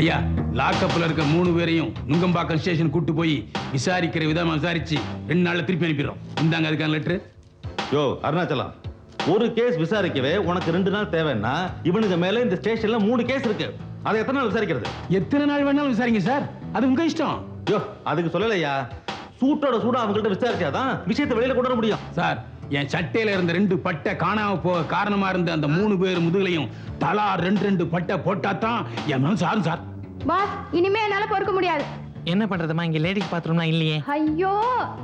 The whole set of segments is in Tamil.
ஐயா லாக்கப்ல இருக்க மூணு பேரையும் நுங்கம்பாக்கம் ஸ்டேஷன் கூட்டு போய் விசாரிக்கிற விதமா விசாரிச்சு ரெண்டு நாள்ல திருப்பி அனுப்பிடுறோம். இந்தாங்க அதுக்கான லெட்டர் யோ அருணாச்சலம் ஒரு கேஸ் விசாரிக்கவே உனக்கு ரெண்டு நாள் தேவைன்னா இவனுக்கு மேல இந்த ஸ்டேஷன்ல மூணு கேஸ் இருக்கு. அதை எத்தனை நாள் விசாரிக்கிறது? எத்தனை நாள் வேணாலும் விசாரிங்க சார் அது உங்க இஷ்டம். யோ அதுக்கு சொல்லலையா சூட்டோட சூடா அவங்கள்ட்ட விசாரிச்சாதான் விஷயத்தை வெளியில கொண்டு வர முடியும். சார் என் சட்டையில இருந்த ரெண்டு பட்டை காணாம போக காரணமா இருந்த அந்த மூணு பேர் முதுகுலையும் தலா ரெண்டு ரெண்டு பட்டை போட்டா தான் என் மனசு ஆறும் சார். பாஸ் இனிமே என்னால பொறுக்க முடியாது. என்ன பண்றதுமா? இங்க லேடிஸ் பாத்ரூம்லாம் இல்லையே. ஐயோ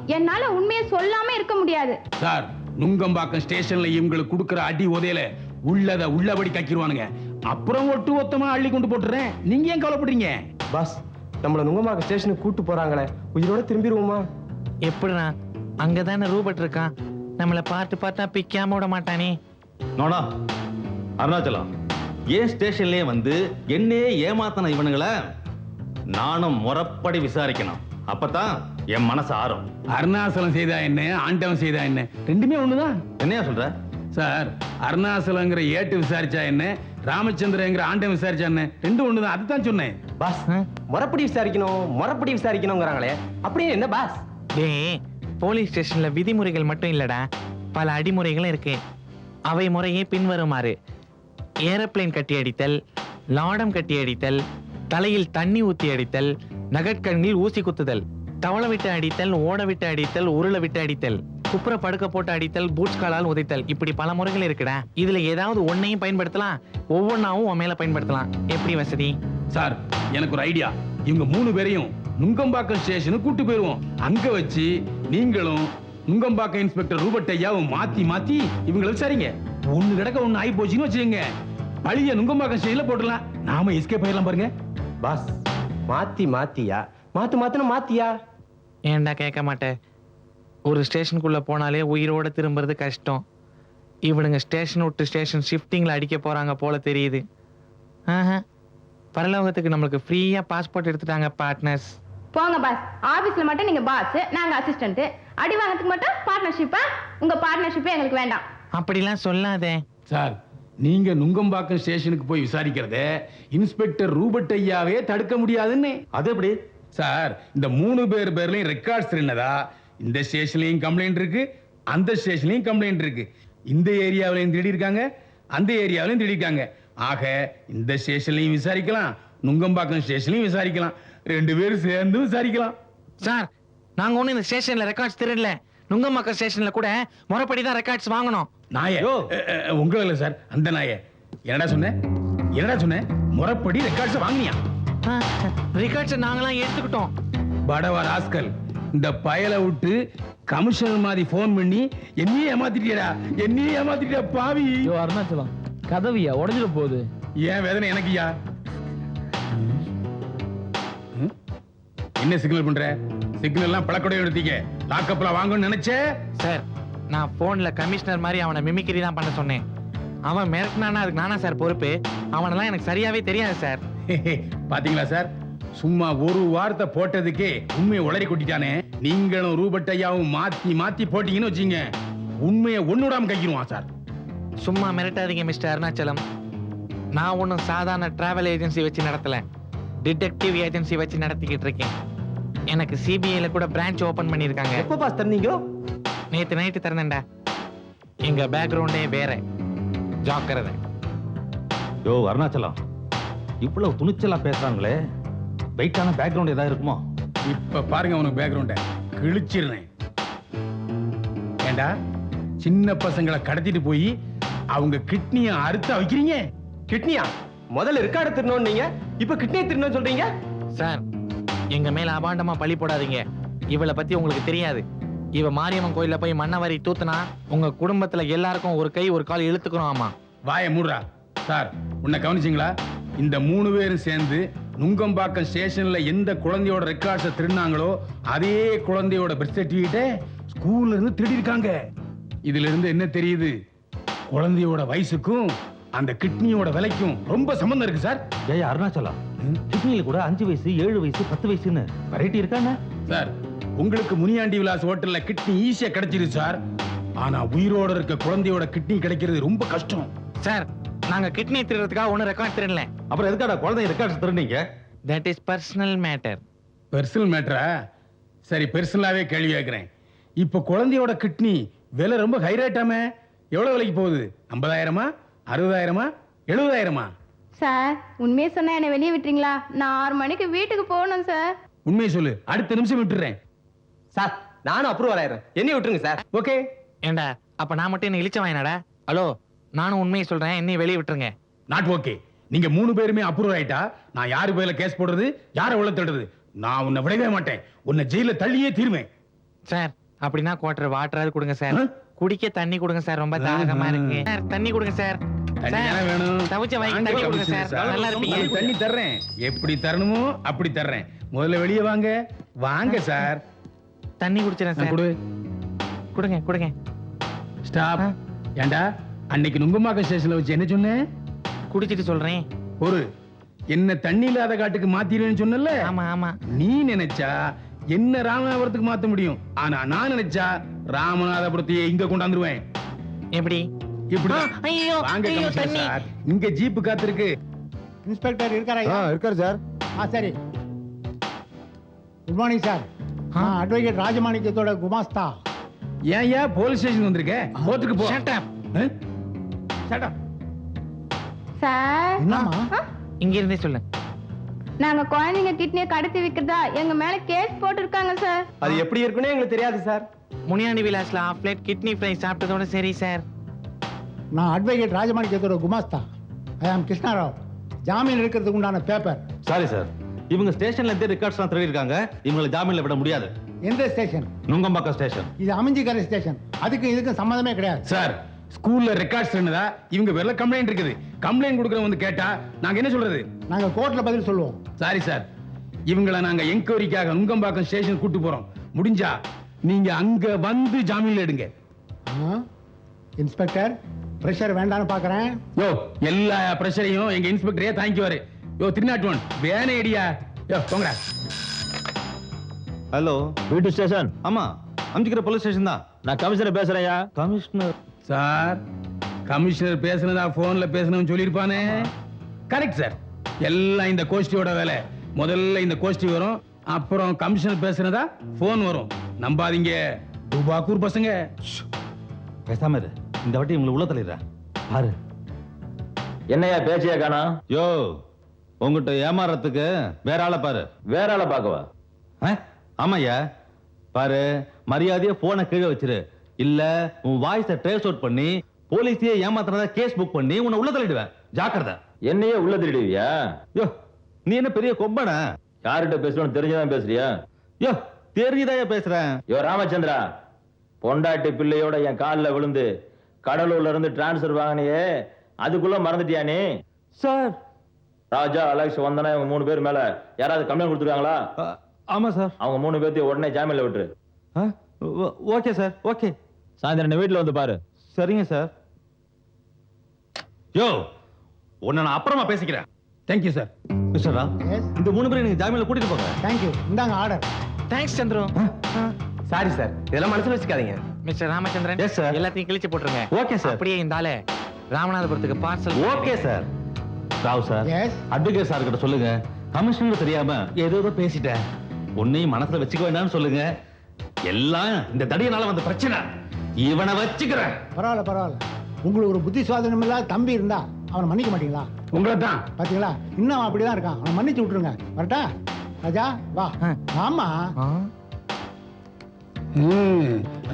என்னால உண்மையை சொல்லாம இருக்க முடியாது. சார் நுங்கம்பாக்கம் ஸ்டேஷன்ல இவங்களுக்கு கொடுக்குற அடி உதையில உள்ளத உள்ளபடி கக்கிடுவானுங்க அப்புறம் ஒட்டு மொத்தமா அள்ளி கொண்டு போட்டுறேன். நீங்க ஏன் கவலைப்படுறீங்க? பாஸ் நம்மள நுங்கம்பாக்கம் ஸ்டேஷனுக்கு கூட்டு போறாங்களே. உயிரோட திரும்பிடுவோமா எப்படிண்ணா அங்கதானே ரூபட் இருக்கான். நம்மள பார்த்து பார்த்தா பிக்காம விட மாட்டானே. நோனா அருணாச்சலம். ஏன் ஸ்டேஷன்லயே வந்து என்னையே ஏமாத்தன இவனுங்களை நானும் முறப்படி விசாரிக்கணும். அப்பதான் என் மனசு ஆறும். அருணாசலம் செய்தா என்ன? ஆண்டவன் செய்தா என்ன? ரெண்டுமே ஒண்ணுதான். என்னையா சொல்ற? சார் அருணாசலங்கிற ஏட்டு விசாரிச்சா என்ன? ராமச்சந்திரங்கிற ஆண்டன் விசாரிச்சா என்ன? ரெண்டும் ஒண்ணுதான். அதுதான் சொன்னேன். பாஸ் முறப்படி விசாரிக்கணும் முறப்படி விசாரிக்கணுங்கிறாங்களே. அப்படியே என்ன பாஸ்? டேய் போலீஸ் ஸ்டேஷன்ல விதிமுறைகள் மட்டும் இல்லடா. பல அடிமுறைகளும் இருக்கு. அவை முறையே பின்வருமாறு. ஏரோப்ளேன் கட்டி அடித்தல் லாடம் கட்டி அடித்தல் தலையில் தண்ணி ஊத்தி அடித்தல் நகட்கண்ணில் ஊசி குத்துதல் தவள விட்டு அடித்தல் ஓட விட்டு அடித்தல் உருளை விட்டு அடித்தல் குப்புற படுக்க போட்டு அடித்தல் பூட்ஸ் காலால் உதைத்தல். இப்படி பல முறைகள் இருக்குடா. இதுல ஏதாவது ஒன்னையும் பயன்படுத்தலாம் ஒவ்வொன்றாவும் உன் மேல பயன்படுத்தலாம். எப்படி வசதி? சார் எனக்கு ஒரு ஐடியா. இவங்க மூணு பேரையும் நுங்கம்பாக்கம் ஸ்டேஷனுக்கு கூட்டு போயிருவோம். அங்க வச்சு நீங்களும் நுங்கம்பாக்கம் இன்ஸ்பெக்டர் ரூபட் ஐயாவும் மாத்தி மாத்தி இவங்களை விசாரிங்க. ஒண்ணு கிடக்க ஒண்ணு ஆகி போச்சுன்னு வச்சுக்கோங்க. பழிய நுங்கம்பாக்கம் ஸ்டேஷன்ல போட்டுடலாம். நாம எஸ்கேப் ஆயிடலாம் பாருங்க. பாஸ் மாத்தி மாத்தியா? மாத்து மாத்துன மாத்தியா? ஏன்டா கேட்க மாட்டேன் ஒரு ஸ்டேஷனுக்குள்ள போனாலே உயிரோட திரும்புறது கஷ்டம். இவனுங்க ஸ்டேஷன் விட்டு ஸ்டேஷன் ஷிஃப்டிங்ல அடிக்க போறாங்க போல தெரியுது. ஆஹா. பரலோகத்துக்கு நம்மளுக்கு ஃப்ரீயா பாஸ்போர்ட் எடுத்துட்டாங்க பார்ட்னர்ஸ் போங்க பாஸ். ஆபீஸ்ல மட்டும் நீங்க பாஸ் நாங்க அசிஸ்டன்ட் அடி வாங்கறதுக்கு மட்டும் பார்ட்னர்ஷிப்பா உங்க பார்ட்னர்ஷிப்பே எங்களுக்கு வேண்டாம். அப்படிலாம் சொல்லாதே. சார் நீங்க நுங்கம்பாக்கம் ஸ்டேஷனுக்கு போய் விசாரிக்கிறத இன்ஸ்பெக்டர் ரூபட் ஐயாவே தடுக்க முடியாதுன்னு. அது எப்படி? சார் இந்த மூணு பேர் பேர்லயும் ரெக்கார்ட்ஸ் என்னதா இந்த ஸ்டேஷன்லயும் கம்ப்ளைண்ட் இருக்கு அந்த ஸ்டேஷன்லயும் கம்ப்ளைண்ட் இருக்கு. இந்த ஏரியாவிலையும் தேடி இருக்காங்க அந்த ஏரியாவிலையும் தேடி இருக்காங்க. ஆக இந்த ஸ்டேஷன்லயும் விசாரிக்கலாம் நுங்கம்பாக்கம் ஸ்டேஷன்லயும் விசாரிக்கலாம். ரெண்டு பேரும் சேர்ந்து விசாரிக்கலாம். சார் நாங்க ஒண்ணு இந்த ஸ்டேஷன்ல ரெக்கார்ட்ஸ் திருடல. நுங்கம்பாக்கம் ஸ்டேஷன்ல கூட முறைப்படி தான் ரெக்கார்ட்ஸ் வாங்கணும். நாய. யோ. உங்களை இல்ல சார் அந்த நாய. என்னடா சொன்ன? என்னடா சொன்ன? முறைப்படி ரெக்கார்ட்ஸ் வாங்கினியா? ரெக்கார்ட்ஸ் நாங்களாம் எடுத்துக்கிட்டோம். படவ ராஸ்கல் இந்த பயலை விட்டு கமிஷனர் மாதிரி ஃபோன் பண்ணி என்னையே ஏமாத்திட்டியடா என்னையே ஏமாத்திட்டியா பாவி. ஐயோ அருணாச்சலம் கதவியா? உடஞ்சிட போகுது. ஏன் வேதனை எனக்குயா? என்ன சிக்னல் பண்ற? சிக்னல் எல்லாம் பழக்கடைய எடுத்தீங்க. லாக்கப்ல வாங்கணும்னு நினைச்சே? சார் நான் போன்ல கமிஷனர் மாதிரி அவனை மிமிக்ரி தான் பண்ண சொன்னேன். அவன் மிரட்டினானா அதுக்கு நானா சார் பொறுப்பு? அவனெல்லாம் எனக்கு சரியாவே தெரியாது சார். பாத்தீங்களா சார்? சும்மா ஒரு வார்த்தை போட்டதுக்கே உண்மையை உளறி கொட்டிட்டானே. நீங்களும் ரூபட் ஐயாவும் மாத்தி மாத்தி போட்டீங்கன்னு வச்சீங்க. உண்மையை ஒண்ணுடாம கைக்கிடுவான் சார். சும்மா மிரட்டாதீங்க மிஸ்டர் அருணாச்சலம். நான் ஒன்றும் சாதாரண டிராவல் ஏஜென்சி வச்சு நடத்தல. டிடெக்டிவ் ஏஜென்சி வச்சு நடத்திக்கிட்டு இருக்கேன். எனக்கு சிபிஐல கூட பிரான்ச் ஓபன் பண்ணியிருக்காங்க. எப்ப பாஸ் தந்தீங்க நேத்து நைட்டு திறந்தேன்டா. எங்க பேக்ரவுண்டே வேற. ஜாக்கிரதை. யோ அருணாச்சலம். இவ்வளவு துணிச்சலா பேசுறாங்களே. வெயிட்டான பேக்ரவுண்ட் ஏதாவது இருக்குமோ? இப்ப பாருங்க உனக்கு பேக்ரவுண்ட கிழிச்சிடுறேன். ஏண்டா? சின்ன பசங்களை கடத்திட்டு போய் அவங்க கிட்னிய அறுத்து வைக்கிறீங்க? கிட்னியா? முதல்ல ரெக்கார்டு திருநோம் நீங்க இப்ப கிட்னியை திருநோம் சொல்றீங்க? சார் எங்க மேல அபாண்டமா பழி போடாதீங்க. இவளை பத்தி உங்களுக்கு தெரியாது. இவ மாரியம்மன் கோயில்ல போய் மண்ணவாரி தூத்துனா உங்க குடும்பத்துல எல்லாருக்கும் ஒரு கை ஒரு கால் இழுத்துக்கணும் ஆமா வாய மூடுறா. சார் உன்னை கவனிச்சிங்களா? இந்த மூணு பேரும் சேர்ந்து நுங்கம்பாக்கம் ஸ்டேஷன்ல எந்த குழந்தையோட ரெக்கார்ட்ஸை திருடினாங்களோ அதே குழந்தையோட பர்த் சர்டிபிகேட்டை ஸ்கூல்ல இருந்து திருடிருக்காங்க இதுல இருந்து என்ன தெரியுது? குழந்தையோட வயசுக்கும் அந்த கிட்னியோட விலைக்கும் ரொம்ப சம்பந்தம் இருக்கு சார். ஏய் அருணாச்சலம் கிட்னில கூட அஞ்சு வயசு ஏழு வயசு பத்து வயசுன்னு வெரைட்டி இருக்காங்க சார் உங்களுக்கு முனியாண்டி விலாஸ் ஹோட்டல்ல கிட்னி ஈஸியா கிடைச்சிருச்சு சார். ஆனா உயிரோட இருக்க குழந்தையோட கிட்னி கிடைக்கிறது ரொம்ப கஷ்டம். சார் நாங்க கிட்னி திருறதுக்காக ஒன்னும் ரெக்கார்ட் திருடல. அப்புறம் எதுக்காடா குழந்தைங்க records திருநீங்க that is personal matter personal மேட்டரா சரி பெர்சனலாவே கேள்வி கேட்கிறேன் இப்போ குழந்தையோட கிட்னி விலை ரொம்ப ஹை ரேட்டாமே எவ்வளவு விலைக்கு போகுது? ஐம்பதாயிரமா? அறுபதாயிரமா? எழுபதாயிரமா? சார் உண்மையை சொன்னா என்னை வெளியே விட்டுறீங்களா? நான் ஆறு மணிக்கு வீட்டுக்கு போகணும் சார். உண்மையை சொல்லு. அடுத்த நிமிஷம் விட்டுறேன். சார் நானும் அப்ரூவல் ஆயிடுறேன் என்னையும் விட்டுருங்க சார். ஓகே ஏண்டா அப்ப நான் மட்டும் என்ன இழிச்ச வாயினாடா ஹலோ நானும் உண்மையை சொல்றேன் என்னையும் வெளியே விட்டுருங்க. நாட் ஓகே நீங்க மூணு பேருமே அப்ரூவ் ஆயிட்டா நான் யாரு பேர்ல கேஸ் போடுறது யாரை உள்ள தள்ளுறது நான் உன்னை விடவே மாட்டேன். உன்னை ஜெயில தள்ளியே தீருவேன். சார் அப்படின்னா குவார்டர் வாட்டராது கொடுங்க சார்? குடிக்க தண்ணி கொடுங்க சார் ரொம்ப தாகமா இருக்கு. சார் தண்ணி கொடுங்க சார். தண்ணி தர்றேன். எப்படி தரணுமோ அப்படி தர்றேன். முதல்ல வெளியே வாங்க. வாங்க சார். தண்ணி குடிச்சிடறேன் சார். கொடு. கொடுங்க கொடுங்க. ஸ்டாப். ஏண்டா அன்னைக்கு நுங்கம்பாக்கம் ஸ்டேஷன்ல வச்சு என்ன சொன்னேன் குடிச்சிட்டு சொல்றேன். ஒரு என்ன தண்ணி இல்லாத காட்டுக்கு மாத்திடுவேன்னு சொன்னல ஆமா ஆமா. நீ நினைச்சா என்ன ராமநாதபுரத்துக்கு மாத்த முடியும்? ஆனா நான் நினைச்சா ராமநாதபுரத்தையே இங்க கொண்டாந்துருவேன். எப்படி? இப்படி ஐயோ, வாங்க கமிஷனர். சார். இங்க ஜீப் காத்திருக்கு. இன்ஸ்பெக்டர் இருக்காரா இருக்காரு சார். ஆ சரி. குட் மார்னிங் சார் அட்வொகேட் ராஜமாணிக்கத்தோட குமாஸ்தா. ஏன் ஏன் போலீஸ் ஸ்டேஷன் வந்திருக்க? கோர்ட்டுக்கு போ. Up. ஆ? Shut up. சார். என்னம்மா? இங்க இருந்தே சொல்லு நாங்க குழந்தைங்க கிட்னியை கடத்தி விக்கிறதா எங்க மேல கேஸ் போட்டிருக்காங்க சார் அது எப்படி இருக்குன்னு எங்களுக்கு தெரியாது சார் முனியாண்டி விலாஸ்ல ஆஃப் பிளேட் கிட்னி ஃப்ரை சாப்பிட்டதோட சரி சார் நான் அட்வொகேட் ராஜமாணிக்கத்தோட குமாஸ்தா. ஐ ஆம் கிருஷ்ணாராவ் ஜாமீன் எடுக்கிறதுக்கு உண்டான பேப்பர் சாரி சார் இவங்க ஸ்டேஷன்ல இருந்தே ரெக்கார்ட்ஸ்லாம் திருடி இருக்காங்க இவங்களை ஜாமீன்ல விட முடியாது. எந்த ஸ்டேஷன்? நுங்கம்பாக்கம் ஸ்டேஷன். இது அமைஞ்சிக்கரை ஸ்டேஷன். அதுக்கும் இதுக்கும் சம்மந்தமே கிடையாது. சார் ஸ்கூல்ல ரெக்கார்ட்ஸ் இருந்ததா? இவங்க பேர்ல கம்ப்ளைண்ட் இருக்குது. கம்ப்ளைண்ட் கொடுக்கறவங்க வந்து கேட்டா நாங்க என்ன சொல்றது? நாங்க கோர்ட்ல பதில் சொல்லுவோம். சாரி சார் இவங்கள நாங்க என்கொயரிக்காக நுங்கம்பாக்கம் ஸ்டேஷன் கூட்டு போறோம். முடிஞ்சா நீங்க அங்க வந்து ஜாமீன்ல எடுங்க? இன்ஸ்பெக்டர் ப்ரெஷர் வேண்டான்னு பார்க்கறேன் யோ எல்லா பிரஷரையும் எங்க இன்ஸ்பெக்டரே தாங்கிக்குவாரு. யோ திருநாட்டு ஒன் வேணே ஐடியா யோ போங்கடா. ஹலோ. வீட்டு ஸ்டேஷன். ஆமா அம்ஜிக்கிற போலீஸ் ஸ்டேஷன் தான். நான் கமிஷனர் பேசுறேன்யா. கமிஷனர். சார் கமிஷனர் பேசுனதா போன்ல பேசணும்னு சொல்லியிருப்பானே. கரெக்ட் சார் எல்லாம் இந்த கோஷ்டியோட வேலை. முதல்ல இந்த கோஷ்டி வரும் அப்புறம் கமிஷனர் பேசுனதா போன் வரும். நம்பாதீங்க. துபாக்கூர் பசங்க. பேசாம இரு. இந்த வாட்டி இவங்களை உள்ள தள்ளிடுறேன். பாரு. என்னையா பேச்சியா காணா யோ உங்ககிட்ட ஏமாறதுக்கு வேற ஆளை பாரு. வேற ஆளை பார்க்கவா? ஆமாய்யா. பாரு மரியாதையா போனை கீழே வச்சிரு. இல்ல உன் வாய்ஸ ட்ரேஸ் அவுட் பண்ணி போலீஸையே ஏமாத்துறதா கேஸ் புக் பண்ணி உன்னை உள்ள தள்ளிடுவேன். ஜாக்கிரதை. என்னையே உள்ள திருடுவியா யோ நீ என்ன பெரிய கொம்பனா? யார்கிட்ட பேசணும்னு தெரிஞ்சுதான் பேசுறியா? யோ தெரிஞ்சுதாயா பேசுறேன். யோ ராமச்சந்திரா பொண்டாட்டி பிள்ளையோட என் காலில் விழுந்து கடலூர்ல இருந்து டிரான்ஸ்ஃபர் வாங்கினியே. அதுக்குள்ள மறந்துட்டியா நீ? சார் ராஜா அலெக்ஸ் வந்தனா இவங்க மூணு பேர் மேல யாராவது கம்ப்ளைண்ட் கொடுத்துருக்காங்களா? ஆமா சார். அவங்க மூணு பேர்த்தையும் உடனே ஜாமீன்ல விட்டுரு. Okay sir okay. சாயந்தரம் வீட்டுல வந்து பாரு. சரிங்க சார். யோ உன்னை நான் அப்புறமா பேசிக்கிறேன். Thank you sir mister Ram yes இந்த மூணு பேரும் நீங்க ஜாமீன்ல கூட்டிட்டு போங்க. தேங்க்யூ இந்தாங்க order thanks Chandru. Sorry sir இதெல்லாம் மனசுல வச்சுக்காதீங்க. Mister Ramachandran Yes, sir. எல்லாத்தையும் கிழிச்சு போட்டுருங்க. ஓகே சார் அப்படியே இந்த ஆளு ராமநாதபுரத்துக்கு parcel okay sir Rao sir. Advocate sir கிட்ட சொல்லுங்க. கமிஷனர் தெரியாம ஏதோ ஏதோ பேசிட்டேன். உன்னையும் மனசுல வச்சுக்க வேண்டாம்னு சொல்லுங்க. எல்லாம் இந்த தடியனால வந்த பிரச்சனை. இவனை வச்சுக்கிறேன். பரவாயில்ல பரவாயில்ல. உங்களுக்கு ஒரு புத்தி சுவாதனம் இல்லாத தம்பி இருந்தா அவனை மன்னிக்க மாட்டீங்களா? உங்களை தான் பாத்தீங்களா? இன்னும் அவன் அப்படிதான் இருக்கான். அவனை மன்னிச்சு விட்டுருங்க. வரட்டா? ராஜா வா. ஆமா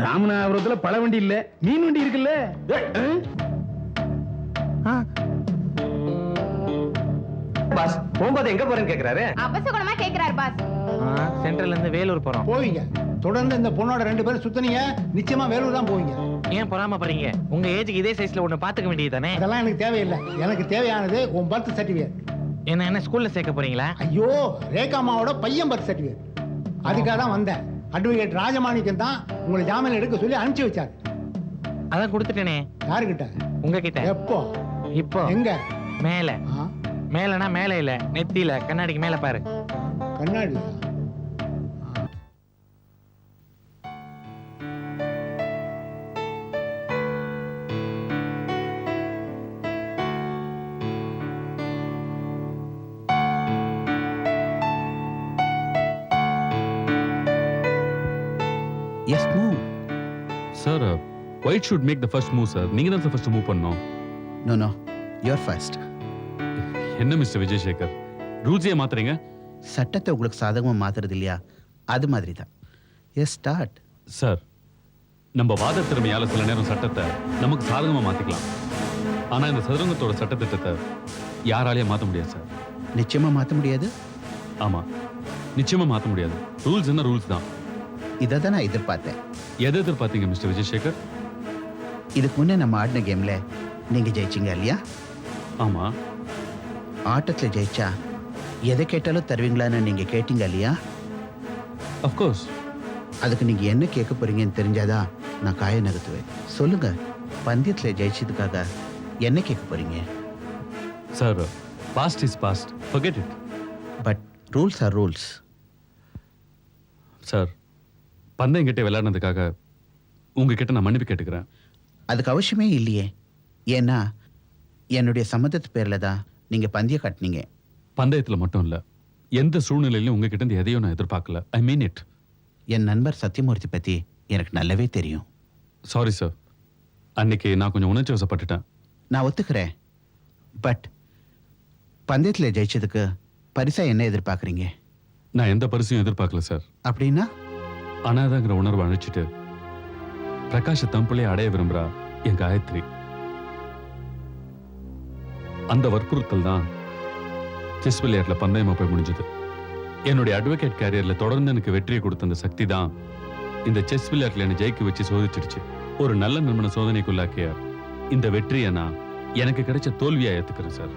ராமநாதபுரத்துல பழ வண்டி இல்ல. மீன் வண்டி இருக்குல்ல. பாஸ். போகும்போது எங்க போறேன்னு கேக்குறாரு? அவசகுணமா கேக்குறாரு பாஸ். சென்ட்ரல்ல இருந்து வேலூர் போறோம். போவீங்க. தொடர்ந்து இந்த பொண்ணோட ரெண்டு பேரும் சுத்துனீங்க. நிச்சயமா வேலூர் தான் போவீங்க. ஏன் பொறாமப்படுறீங்க? உங்க ஏஜுக்கு இதே சைஸ்ல ஒண்ணு பாத்துக்க வேண்டியது அதெல்லாம் எனக்கு தேவையில்லை. எனக்கு தேவையானது உன் பர்த் சர்டிஃபிகேட் என்ன என்ன ஸ்கூல்ல சேர்க்க போறீங்களா? ஐயோ ரேகாமாவோட பையன் பர்த் சர்டிஃபிகேட் அதுக்காக தான் வந்தேன். அட்வொகேட் ராஜமாணிக்கம் தான் உங்களை ஜாமீன் எடுக்க சொல்லி அனுப்பிச்சு வச்சார். அதான் கொடுத்துட்டேனே. யாருக்கிட்ட? உங்ககிட்ட. எப்போ? இப்போ. எங்க? மேல. ஆ, மேலனா மேலே இல்ல நெத்தியில கண்ணாடிக்கு மேல பாரு. கண்ணாடி. Yes move sir white should make the first move sir நீங்க தான் சார் ஃபர்ஸ்ட் மூவ் பண்ணோம் no no you are first என்ன மிஸ்டர் விஜயசேகர்? ரூல்ஸே மாத்துறீங்க? சட்டத்தை உங்களுக்கு சாதகமாக மாத்துறது இல்லையா? அது மாதிரி தான் எஸ் ஸ்டார்ட் சார் நம்ம வாத திறமையால சில நேரம் சட்டத்தை நமக்கு சாதகமா மாத்திக்கலாம். ஆனா இந்த சதுரங்கத்தோட சட்டத்திட்டத்தை யாராலையும் மாத்த முடியாது சார் நிச்சயமாக மாற்ற முடியாது? ஆமா. நிச்சயமா மாத்த முடியாது. ரூல்ஸ் என்ன ரூல்ஸ் தான். இதை தான் நான் எதிர்பார்த்தேன். எதை எதிர்பார்த்தீங்க மிஸ்டர் விஜயசேகர்? இதுக்கு முன்னே நம்ம ஆடின கேமில் நீங்கள் ஜெயிச்சிங்க இல்லையா? ஆமா. ஆட்டத்தில் ஜெயிச்சா எதை கேட்டாலும் தருவீங்களான்னு நீங்கள் கேட்டீங்க இல்லையா? அஃப்கோர்ஸ் அதுக்கு நீங்கள் என்ன கேட்க போறீங்கன்னு தெரிஞ்சாதான் நான் காய நகர்த்துவேன். சொல்லுங்க பந்தயத்தில் ஜெயிச்சதுக்காக என்ன கேட்க போறீங்க? Sir past is past forget it but rules are rules sir பந்தயம் கிட்ட விளையாடினதுக்காக உங்ககிட்ட நான் மன்னிப்பு கேட்டுக்கிறேன். அதுக்கு அவசியமே இல்லையே. ஏன்னா என்னுடைய சம்மதத்து பேரில் தான் நீங்கள் பந்தயம் கட்டினீங்க. பந்தயத்துல மட்டும் இல்ல. எந்த சூழ்நிலையிலும் உங்ககிட்ட இருந்து எதையும் நான் எதிர்பார்க்கல. ஐ மீன் இட் என் நண்பர் சத்யமூர்த்தி பற்றி எனக்கு நல்லாவே தெரியும். சாரி சார் அன்னைக்கு நான் கொஞ்சம் உணர்ச்சி வசப்பட்டுட்டேன். நான் ஒத்துக்கிறேன். பட் பந்தயத்தில் ஜெயிச்சதுக்கு பரிசா என்ன எதிர்பார்க்குறீங்க? நான் எந்த பரிசையும் எதிர்பார்க்கல சார் அப்படின்னா? அனாதாங்கிற உணர்வை அழிச்சிட்டு பிரகாஷ தம்பிள்ளைய அடைய விரும்புறா என் காயத்ரி. அந்த வற்புறுத்தல் தான் செஸ் விளையாட்டுல பந்தயமா போய் முடிஞ்சது. என்னுடைய அட்வொகேட் கேரியர்ல தொடர்ந்து எனக்கு வெற்றியை கொடுத்த அந்த சக்தி தான் இந்த செஸ் விளையாட்டுல என்னை ஜெயிக்க வச்சு சோதிச்சிருச்சு ஒரு நல்ல நண்பனை சோதனைக்குள்ளாக்கிய இந்த வெற்றியை நான் எனக்கு கிடைச்ச தோல்வியா ஏத்துக்கிறேன் சார்.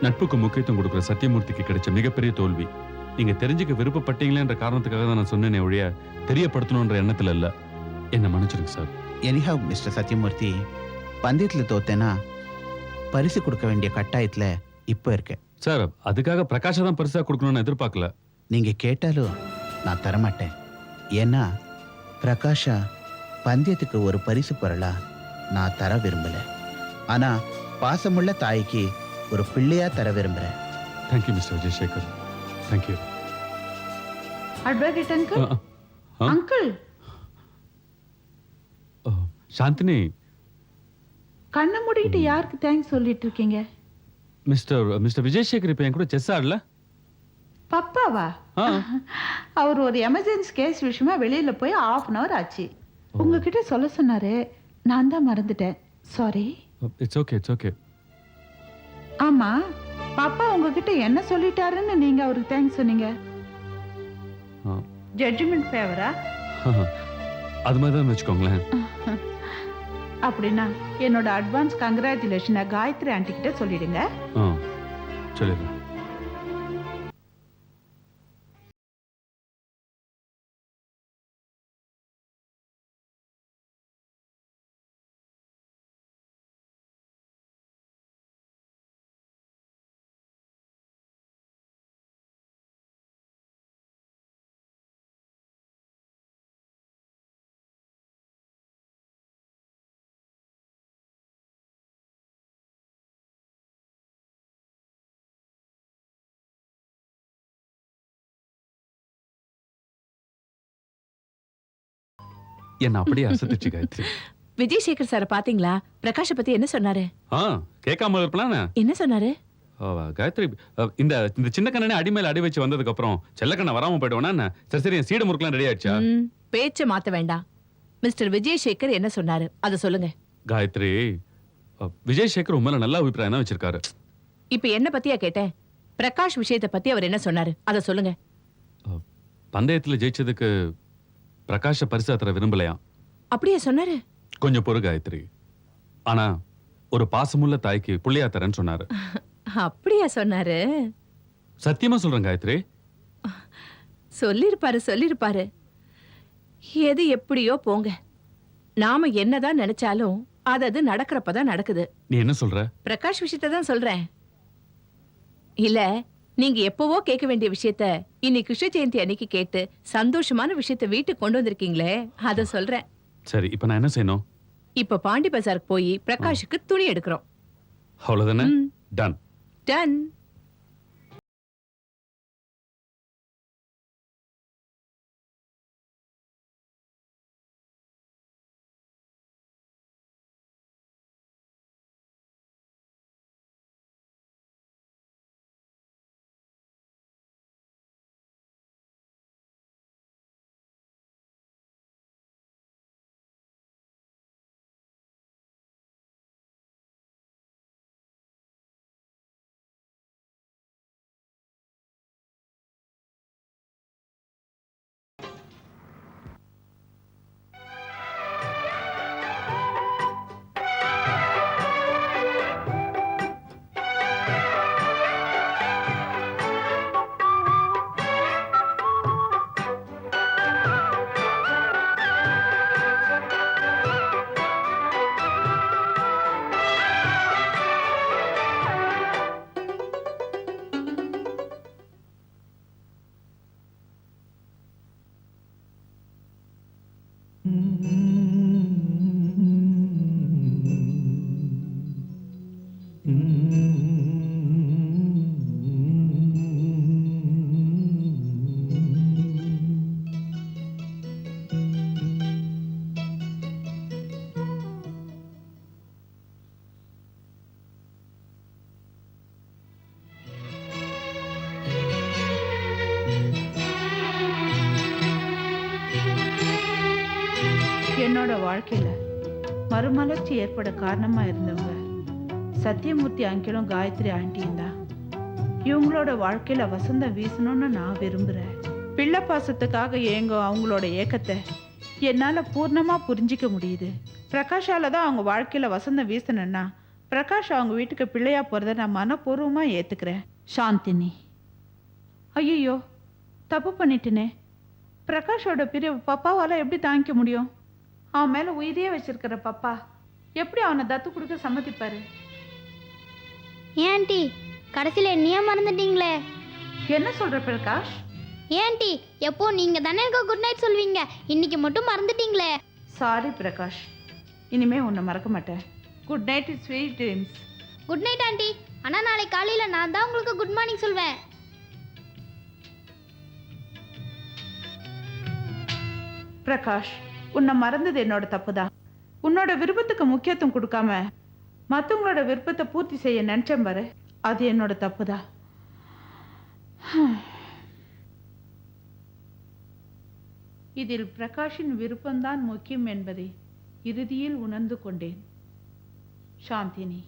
நட்புக்கு முக்கியத்துவம் கொடுக்குற சத்தியமூர்த்திக்கு கிடைச்ச மிகப்பெரிய தோல்வி. நீங்க தெரிஞ்சுக்க விருப்பப்பட்டீங்களேன்ற காரணத்துக்காக தான் நான் சொன்னேனே ஒழிய தெரியப்படுத்தணுன்ற எண்ணத்துல இல்ல. என்ன மன்னிச்சிருங்க சார். எனிஹாவ் மிஸ்டர் சத்யமூர்த்தி பந்தயத்தில் தோத்தேன்னா பரிசு கொடுக்க வேண்டிய கட்டாயத்தில் இப்போ இருக்கேன். சார் அதுக்காக பிரகாஷை தான் பரிசா கொடுக்கணும்னு எதிர்பார்க்கல. நீங்கள் கேட்டாலும் நான் தரமாட்டேன். ஏன்னா பிரகாஷா பந்தயத்துக்கு ஒரு பரிசு பொருளா நான் தர விரும்பல. ஆனா பாசமுள்ள தாய்க்கு ஒரு பிள்ளையா தர விரும்புறேன். Thank you mister Vijayasekar. Thank you advocate uncle? Uncle Chandini கண்ணை மூடிக்கிட்டு யாருக்கு தேங்க்ஸ் சொல்லிட்டு இருக்கீங்க? மிஸ்டர் மிஸ்டர் விஜயசேகர் இப்போ என் கூட செஸ் ஆடல? பப்பாவா? ஆ. அவர் ஒரு எமர்ஜென்சி கேஸ் விஷயமா வெளியில போய் ஆஃப் அன் அவர் ஆச்சு. உங்ககிட்ட சொல்ல சொன்னாரு. நான் தான் மறந்துட்டேன். Sorry it's okay it's okay ஆமா பாப்பா உங்ககிட்ட என்ன சொல்லிட்டாருன்னு நீங்க அவருக்கு தேங்க்ஸ் சொன்னீங்க. ஜட்ஜ்மெண்ட் ஃபேவரா அது மாதிரி தான் வச்சுக்கோங்களேன். அப்படின்னா என்னோட அட்வான்ஸ் கங்க்ராச்சுலேஷனை காயத்ரி ஆண்டி கிட்ட சொல்லிடுங்க. சொல்லிடுறேன். என்ன அப்படியே அசத்துச்சு காயத்ரி விஜய் சேகர் சார பாத்தீங்களா? பிரகாஷ பத்தி என்ன சொன்னாரு? ஆ கேட்காம இருப்பலாம் என்ன சொன்னாரு? காயத்ரி இந்த இந்த சின்ன கண்ணனே அடிமையில அடி வச்சு வந்ததுக்கு அப்புறம் செல்லக்கண்ண வராம போயிடுவானா? சரி சரி சீடு முறுக்கெல்லாம் ரெடி ஆயிடுச்சா? பேச்ச மாத்த வேண்டாம். மிஸ்டர் விஜய் சேகர் என்ன சொன்னாரு? அத சொல்லுங்க. காயத்ரி விஜய் சேகர் உன் மேல நல்ல அபிப்பிராயம் தான் வச்சிருக்காரு? இப்ப என்ன பத்தியா கேட்டேன்? பிரகாஷ் விஷயத்தை பத்தி அவர் என்ன சொன்னாரு? அத சொல்லுங்க. பந்தயத்துல ஜெயிச்சதுக்கு பிரகாஷ பரிசா தர விரும்பலையாம் அப்படியே சொன்னாரு? கொஞ்சம் பொறு காயத்ரி. ஆனா ஒரு பாசமுள்ள தாய்க்கு புள்ளையா தரேன்னு சொன்னாரு. அப்படியா சொன்னாரு? சத்தியமா சொல்றேன் காயத்ரி. சொல்லிருப்பாரு சொல்லிருப்பாரு. எது எப்படியோ போங்க. நாம என்னதான் நினைச்சாலும் அது அது நடக்கிறப்பதான் நடக்குது. நீ என்ன சொல்ற? பிரகாஷ் விஷயத்தை தான் சொல்றேன். இல்ல நீங்க எப்பவோ கேட்க வேண்டிய விஷயத்த இன்னைக்கு கிருஷ்ண ஜெயந்தி அன்னைக்கு கேட்டு சந்தோஷமான விஷயத்த வீட்டுக்கு கொண்டு வந்திருக்கீங்களே அத சொல்றேன். சரி இப்ப நான் என்ன செய்யணும்? இப்ப பாண்டி பஜாருக்கு போய் பிரகாஷுக்கு துணி எடுக்கிறோம். அவ்வளவுதானே? டன் டன் வாழ்க்கையில மறுமலர்ச்சி ஏற்பட காரணமா இருந்தவங்க சத்தியமூர்த்தி அங்கிளும் காயத்ரி ஆண்டியும் தான். இவங்களோட வாழ்க்கையில வசந்தம் வீசணும்னு நான் விரும்புறேன். பிள்ளை பாசத்துக்காக ஏங்கும் அவங்களோட ஏக்கத்தை என்னால பூர்ணமா புரிஞ்சிக்க முடியுது. பிரகாஷால தான் அவங்க வாழ்க்கையில வசந்தம் வீசணும்னா பிரகாஷ் அவங்க வீட்டுக்கு பிள்ளையா போறதை நான் மனப்பூர்வமா ஏற்றுக்கிறேன் சாந்தினி. ஐயோ தப்பு பண்ணிட்டேனே. பிரகாஷோட பிரிவு பப்பாவால் எப்படி தாங்கிக்க முடியும்? அவன் மேல உயிரியே வச்சிருக்கிற பப்பா. எப்படி அவனை தத்து கொடுக்க சம்மதிப்பாரு? ஏன்டி கடைசியில் என்னையே மறந்துட்டீங்களே? என்ன சொல்ற பிரகாஷ்? ஏன்டி எப்போ நீங்க தானே எனக்கு குட் நைட் சொல்வீங்க? இன்னைக்கு மட்டும் மறந்துட்டீங்களே? சாரி பிரகாஷ். இனிமே உன்னை மறக்க மாட்டேன். Good night sweet dreams good night aunty. ஆனா நாளைக்கு காலையில நான் தான் உங்களுக்கு குட் மார்னிங் சொல்வேன். பிரகாஷ் உன்னை மறந்தது என்னோட தப்பு தான் உன்னோட விருப்பத்துக்கு முக்கியத்துவம் கொடுக்காம மற்றவங்களோட விருப்பத்தை பூர்த்தி செய்ய நினச்சேன் பாரு. அது என்னோட தப்பு தான் இதில் பிரகாஷின் விருப்பம்தான் முக்கியம் என்பதை இறுதியில் உணர்ந்து கொண்டேன். சாந்தினி.